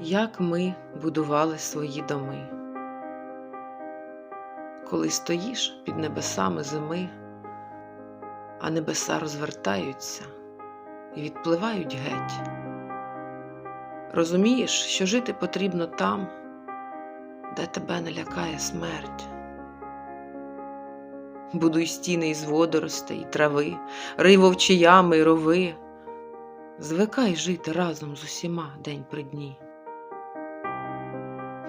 Як ми будували свої доми. Коли стоїш під небесами зими, а небеса розвертаються і відпливають геть. Розумієш, що жити потрібно там, де тебе не лякає смерть. Будуй стіни із водоростей і трави, рий вовчі ями й рови. Звикай жити разом з усіма день при дні.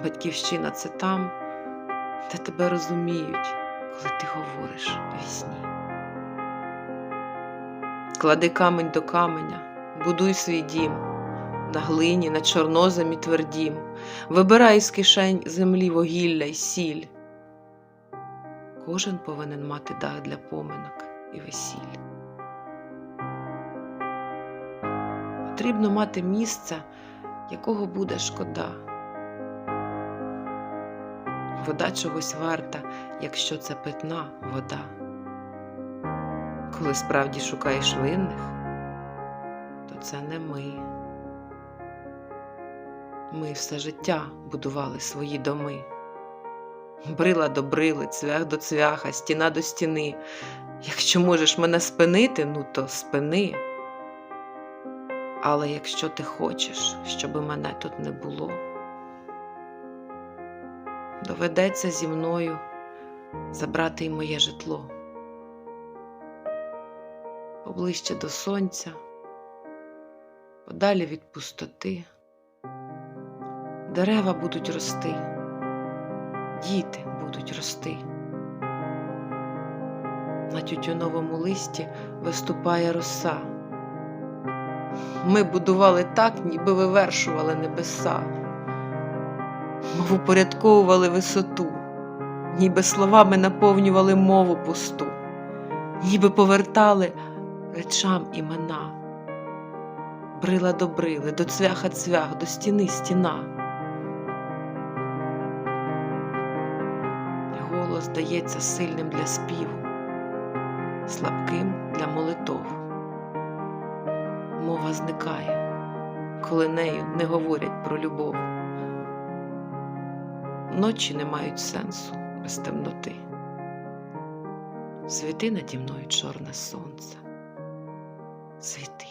Батьківщина це там, де тебе розуміють, коли ти говориш вісні. Клади камень до каменя, будуй свій дім, на глині, на чорноземі твердім, вибирай з кишень землі вугілля й сіль. Кожен повинен мати дах для поминок і весіль. Потрібно мати місце, якого буде шкода. Вода чогось варта, якщо це питна вода. Коли справді шукаєш винних, то це не ми. Ми все життя будували свої доми. Брила до брили, цвях до цвяха, стіна до стіни. Якщо можеш мене спинити, ну то спини. Але якщо ти хочеш, щоби мене тут не було, доведеться зі мною забрати й моє житло. Поближче до сонця, подалі від пустоти. Дерева будуть рости, діти будуть рости. На тютюновому листі виступає роса. Ми будували так, ніби вивершували небеса, мов упорядковували висоту, ніби словами наповнювали мову пусту, ніби повертали речам імена, брила до брили, до цвяха цвях, до стіни стіна. Голос здається сильним для співу, слабким для молитов. Мова зникає, коли нею не говорять про любов. Ночі не мають сенсу без темноти. Світи наді мною чорне сонце. Світи.